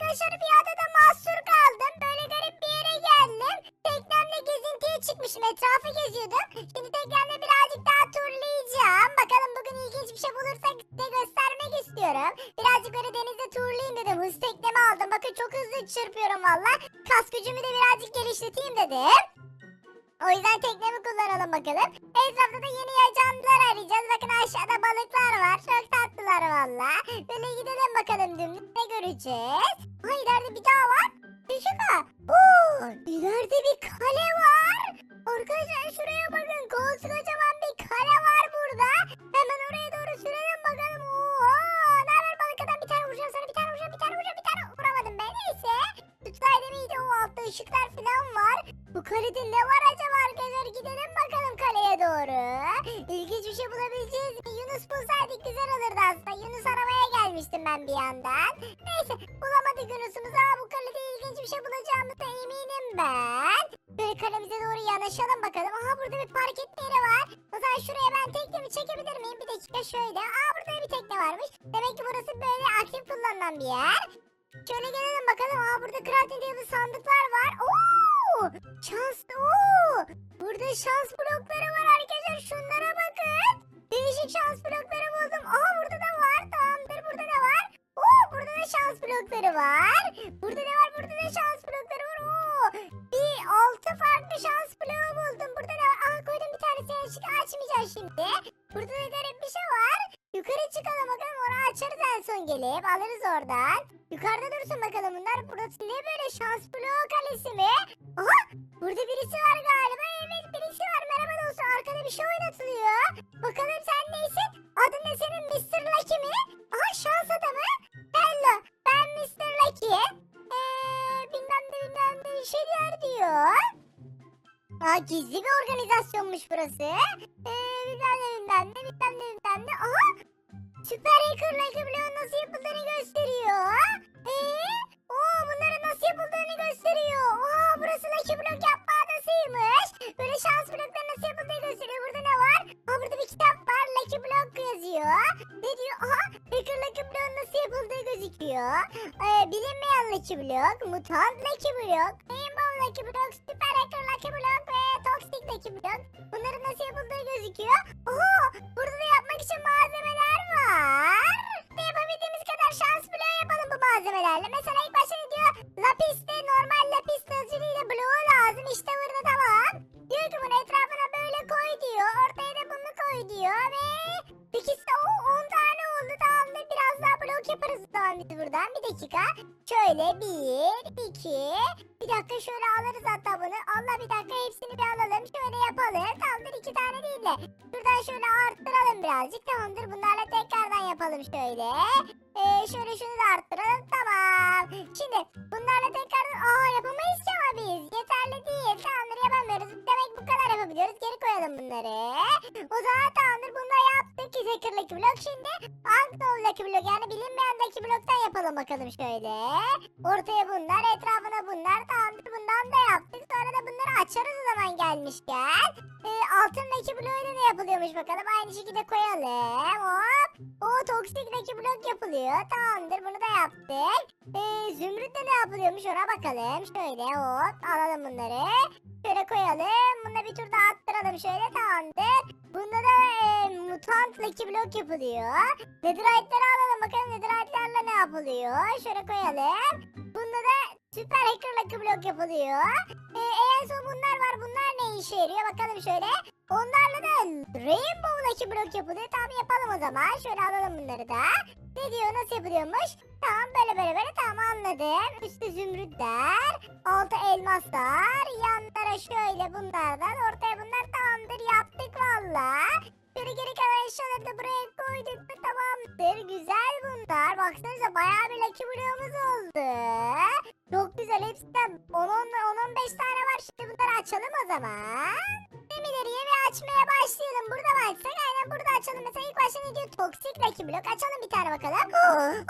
arkadaşlar bir adada mahsur kaldım. Böyle garip bir yere geldim. Teknemle gezintiye çıkmışım. Etrafı geziyordum. Şimdi teknemle birazcık daha turlayacağım. Bakalım bugün ilginç bir şey bulursak size göstermek istiyorum. Birazcık böyle denizde turlayayım dedim. Hız teknemi aldım. Bakın çok hızlı çırpıyorum valla. Kas gücümü de birazcık geliştireyim dedim. O yüzden teknemi kullanalım bakalım. Etrafta da yeni yaşantılar arayacağız. Bakın aşağıda balıklar var. Çok tatlılar valla. Böyle gidelim bakalım dümdüz. Ne göreceğiz? Ha ileride bir daha var. Küçük Oo, ileride bir kale var. Arkadaşlar şuraya bakın. Koskocaman bir kale var burada. Hemen oraya doğru sürelim bakalım. Oo, ne haber balık adam? Bir tane vuracağım sana. Bir tane vuracağım. Bir tane vuracağım. Bir tane vuramadım ben. Neyse. Tutsaydım iyiydi. O altta ışıklar falan var. Bu kalede ne var bir yandan. Neyse bulamadık Yunus'umuzu ama bu kalede ilginç bir şey bulacağımıza eminim ben. Böyle kalemize doğru yanaşalım bakalım. Aha burada bir park etme yeri var. O zaman şuraya ben teknemi çekebilir miyim? Bir dakika şöyle. Aa burada bir tekne varmış. Demek ki burası böyle aktif kullanılan bir yer. Şöyle gelelim bakalım. Aa burada crafting table sandıklar var. Oo! Şans. Oo! Burada şans blokları var arkadaşlar. Şunlara bakın. Değişik şans blokları blokları var. Burada ne var? Burada da şans blokları var. Oo! Bir altı farklı şans bloğu buldum. Burada da var. Aa koydum bir tanesini açık açmayacağım şimdi. Burada da garip bir şey var. Yukarı çıkalım bakalım. Onu açarız en son gelip. Alırız oradan. Yukarıda dursun bakalım bunlar. Burası ne böyle şans bloğu kalesi mi? Aha burada birisi var galiba. Evet birisi var. Merhaba dostum. Arkada bir şey oynatılıyor. Bakalım sen neysin? Adın ne senin Mr. Lucky mi? Aha şans adamı. Mr. Lucky. Eee bilmem ne bilmem ne şeyler diyor. Aa gizli bir organizasyonmuş burası. Eee bilmem ne bilmem ne bilmem ne bilmem ne. Aha Süper Hacker Lucky Block'un nasıl yapıldığını gösteriyor. Eee? Oo bunların nasıl yapıldığını gösteriyor. Aa burası Lucky Block yapma Lucky Block, Mutant Lucky Block, Rainbow Lucky Block, Süper Hacker Lucky Block ve Toxic Lucky Block. Bunların nasıl yapıldığı gözüküyor. Aa burada da yapmak için malzemeler var. Ve yapabildiğimiz kadar şans bloğu yapalım bu malzemelerle. Mesela Şöyle bir, iki. Bir dakika şöyle alırız hatta bunu. Allah bir dakika hepsini bir alalım. Şöyle yapalım. Tamamdır iki tane değil de. Şuradan şöyle arttıralım birazcık. Tamamdır bunlarla tekrardan yapalım şöyle. Ee, şöyle şunu da arttıralım. Tamam. Şimdi bunlarla tekrardan. Aa yapamayız ki ama biz. Yeterli değil. Tamamdır yapamıyoruz. Demek bu kadar yapabiliyoruz. Geri koyalım bunları. O zaman tamamdır bunu da yap 8 hacker'lık blok şimdi Unknown'daki blok yani bilinmeyendeki bloktan yapalım bakalım şöyle. Ortaya bunlar etrafına bunlar tamamdır bundan da yaptık. Sonra da bunları açarız o zaman gelmişken. Ee, altındaki bloğu da ne yapılıyormuş bakalım aynı şekilde koyalım. Hop. O toksikdeki blok yapılıyor. Tamamdır bunu da yaptık. Ee, zümrüt de ne yapılıyormuş ona bakalım. Şöyle hop alalım bunları. Şöyle koyalım. Bunu bir tur daha attıralım şöyle tamamdır. Bunda da e, mutant Lucky Block yapılıyor. Netherite'leri alalım bakalım Netherite'lerle ne yapılıyor. Şöyle koyalım. Bunda da Süper Hacker Lucky Block yapılıyor. Ee, en son bunlar var. Bunlar ne işe yarıyor? Bakalım şöyle. Onlarla da Rainbow Lucky Block yapılıyor. Tamam yapalım o zaman. Şöyle alalım bunları da. Ne diyor? Nasıl yapılıyormuş? Tamam böyle böyle böyle tamam anladım. Üstü zümrütler. Altı elmaslar. Yanlara şöyle bunlardan. Valla. Şöyle geri kalan eşyaları da buraya koyduk mu tamamdır. Güzel bunlar. Baksanıza bayağı bir Lucky Block'umuz oldu. Çok güzel. Hepsinden 10-15 tane var. Şimdi bunları açalım o zaman. Gemileri yeme açmaya başlayalım. Burada açsak? Aynen burada açalım. Mesela ilk başta ne diyor? Toksik Lucky Block. Açalım bir tane bakalım.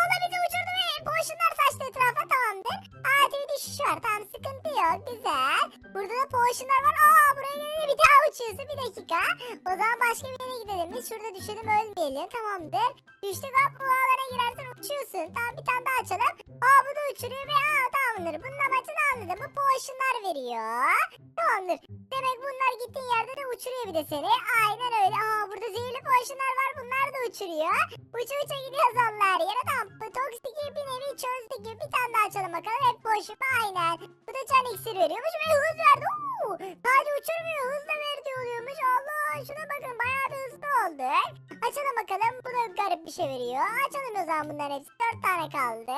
o da bizi uçurdu ve potionlar saçtı etrafa. Tamamdır. Ati bir düşüş var. Tamam sıkıntı yok. Güzel. Burada da potionlar var. Aa buraya gelince bir daha uçuyorsun. Bir dakika. O zaman başka bir yere gidelim. Biz şurada düşelim ölmeyelim. Tamamdır. Düştük hop bu ağlara girersen uçuyorsun. Tamam bir tane daha açalım. Aa bu uçuruyor ve aa tamamdır. Bunun amacını anladım. Bu potionlar veriyor. Tamamdır. Demek bunlar gittiğin yerde de uçuruyor bir de seni. Aynen öyle. Aa burada zehirli potionlar var. Bunlar da uçuruyor. Uça uça gidiyoruz onlar yere. Tamam. Bu toksik gibi bir nevi çözdük. Bir tane daha açalım bakalım. Hep boş. Aynen. Bu da can iksir veriyormuş ve hız verdi. Oo. Sadece uçurmuyor. Açalım bakalım. Bu da garip bir şey veriyor. Açalım o zaman bunların hepsi. Dört tane kaldı.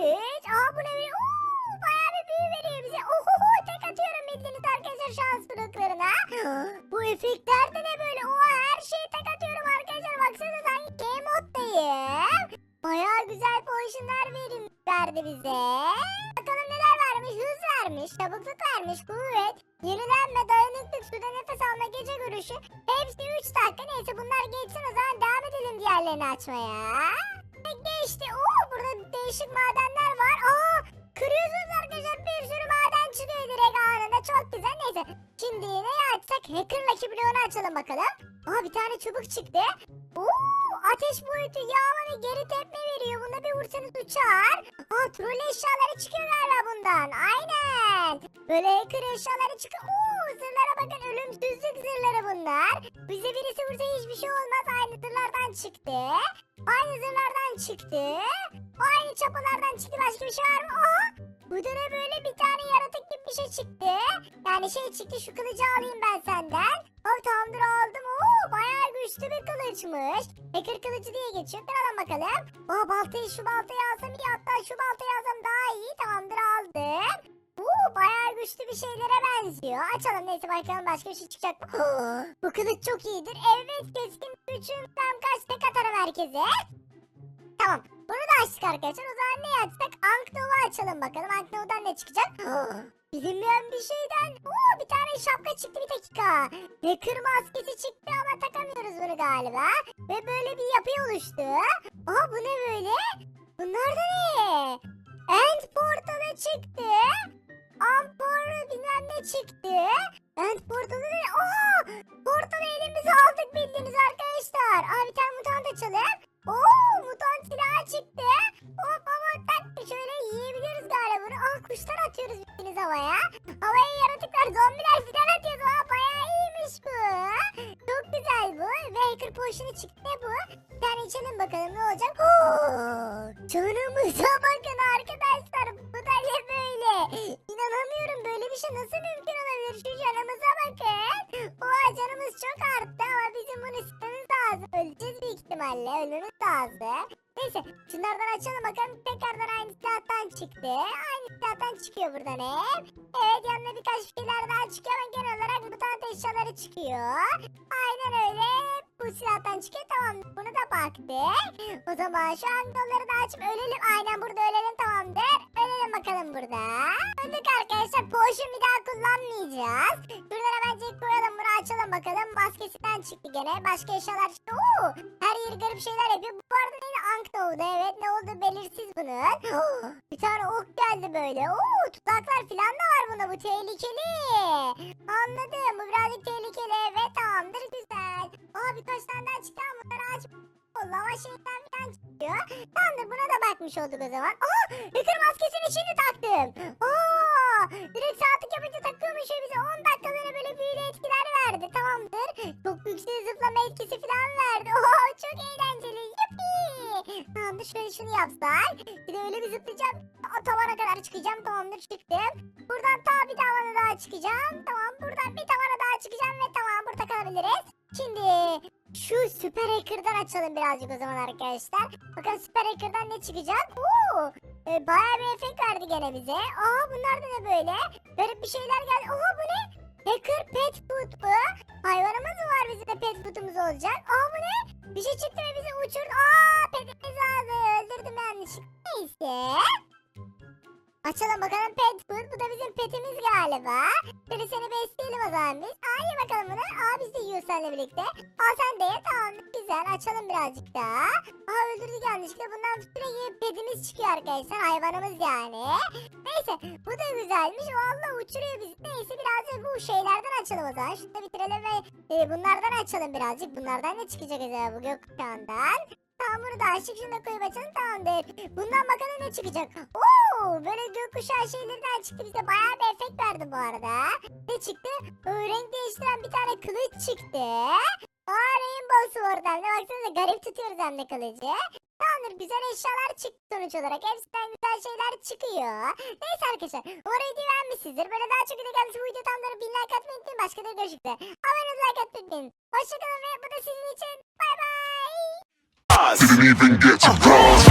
Üç. Aa bu ne veriyor? Oo, bayağı bir büyü veriyor bize. Ohoho tek atıyorum bildiğiniz arkadaşlar şans bloklarına. bu efektler de ne böyle? Oha her şeyi tek atıyorum arkadaşlar. Baksanıza sanki game moddayım. Bayağı güzel potionlar verim verdi bize. Bakalım neler vermiş? Hız vermiş, çabukluk vermiş, kuvvet, yenilenme, dayanıklık, suda nefes alma, gece görüşü. Hepsi 3 dakika. Neyse bunlar geçsin o zaman devam edelim diğerlerini açmaya. Geçti. Oo burada değişik madenler var. Aa kırıyorsunuz arkadaşlar. Bir sürü maden çıkıyor direkt anında. Çok güzel. Neyse. Şimdi ne açsak? Hacker Lucky açalım bakalım. Aa bir tane çubuk çıktı. Oo ateş boyutu yağma ve geri tepme veriyor. Bunda bir vursanız uçar. Aa troll eşyaları çıkıyor galiba bundan. Aynen. Böyle hacker eşyaları çıkıyor. Oo zırhlara bakın. Zırhları bunlar. Bize birisi vursa hiçbir şey olmaz. Aynı zırhlardan çıktı. Aynı zırhlardan çıktı. Aynı çapalardan çıktı. Başka bir şey var mı? Aa! Bu da ne böyle bir tane yaratık gibi bir şey çıktı. Yani şey çıktı şu kılıcı alayım ben senden. Hop tamamdır aldım. Oo bayağı güçlü bir kılıçmış. Hacker kılıcı diye geçiyor. Kıralım bakalım. Aa baltayı şu baltayı alsam iyi. Hatta şu baltayı alsam daha iyi. Tamamdır aldım. Oo bayağı güçlü bir şeylere benziyor. Açalım neyse bakalım başka bir şey çıkacak mı? Bu kılıç çok iyidir. Evet keskin gücüm tam kaç tek atarım herkese. Tamam. Bunu da açtık arkadaşlar. O zaman ne açsak? Anknova açalım bakalım. Anknova'dan ne çıkacak? Bilinmeyen bir şeyden. Oo, bir tane şapka çıktı bir dakika. Hacker maskesi çıktı ama takamıyoruz bunu galiba. Ve böyle bir yapı oluştu. Aa bu ne böyle? Bunlar da ne? End portalı çıktı. Ampor bilmem ne çıktı. End portalı bakalım ne olacak. Oo, canımıza bakın arkadaşlar. Bu da ne böyle? İnanamıyorum böyle bir şey nasıl mümkün olabilir? Şu canımıza bakın. Oha canımız çok arttı ama bizim bunu istememiz lazım. Öleceğiz büyük ihtimalle. Ölmemiz lazım. Neyse şunlardan açalım bakalım. Tekrardan aynı silahtan çıktı. Aynı silahtan çıkıyor buradan hep. Evet yanına birkaç şeyler daha çıkıyor ama genel olarak mutant eşyaları çıkıyor. Aynen öyle. Bu silahtan çıkıyor tamam. Bunu da baktık. O zaman şu an onları da açıp ölelim. Aynen burada ölelim tamamdır. Ölelim bakalım burada. Öldük arkadaşlar. Potion bir daha kullanmayacağız. Şuralara bence koyalım bunu açalım bakalım. Maskesinden çıktı gene. Başka eşyalar çıktı. Oo, her yeri garip şeyler yapıyor. Bu arada neydi? Ank doğdu. Evet ne oldu belirsiz bunun. bir tane ok geldi böyle. Oo, tuzaklar falan da var bunda. Bu tehlikeli. Anladım. Bu birazcık tehlikeli. Evet tamamdır güzel. Aa birkaç tane daha çıktı ama bunları aç. O lava şeyinden falan çıkıyor. Tamamdır buna da bakmış olduk o zaman. Aa Hacker maskesini şimdi taktım. Aa direkt saatlik yapınca takıyormuş bize 10 dakikalığına böyle büyülü etkiler verdi. Tamamdır. Çok yüksek zıplama etkisi falan verdi. Oo çok eğlenceli. Yuppi. Tamamdır şöyle şunu yapsak. Bir de öyle bir zıplayacağım. O tavana kadar çıkacağım. Tamamdır çıktım. Buradan ta bir tavana daha çıkacağım. Tamam buradan bir tavana daha çıkacağım ve tamam burada kalabiliriz. Şimdi şu süper hacker'dan açalım birazcık o zaman arkadaşlar. Bakalım süper hacker'dan ne çıkacak? Oo, e, bayağı bir efekt verdi gene bize. Aa bunlar da ne böyle? Garip bir şeyler geldi. Oha bu ne? Hacker pet food bu. Hayvanımız mı var bizim de pet food'umuz olacak? Aa bu ne? Bir şey çıktı ve bizi uçurdu. Aa petimiz aldı. Öldürdüm yanlışlıkla. Neyse. Açalım bakalım pet food. Bu da bizim petimiz galiba. Böyle seni besleyelim o zaman biz. Aa ye bakalım bunu. Aa biz de yiyoruz seninle birlikte. Aa sen de ye. Tamam güzel. Açalım birazcık daha. Aa öldürdük yanlışlıkla. Bundan sürekli petimiz çıkıyor arkadaşlar. Hayvanımız yani. Neyse bu da güzelmiş. Vallahi uçuruyor bizi. Neyse birazcık bu şeylerden açalım o zaman. Şunu da bitirelim ve e, bunlardan açalım birazcık. Bunlardan ne çıkacak acaba bu gökkuşağından? Tamam bunu da açtık. Şunu da koyup açalım. Tamamdır. Bundan bakalım ne çıkacak. Oo Oo, böyle gökkuşağı şeylerden çıktı. Bize bayağı bir efekt verdi bu arada. Ne çıktı? Oo, renk değiştiren bir tane kılıç çıktı. Aa Rainbow Sword hem de baksanıza garip tutuyoruz hem de kılıcı. Tamamdır güzel eşyalar çıktı sonuç olarak. Hepsinden güzel şeyler çıkıyor. Neyse arkadaşlar. Umarım videoyu beğenmişsinizdir. Böyle daha çok video gelmesi bu video tamları bin like atmayı unutmayın. Başka da görüşürüz. Abone olmayı like atmayı unutmayın. Hoşçakalın ve bu da sizin için. Bay bay. Didn't even get to cross.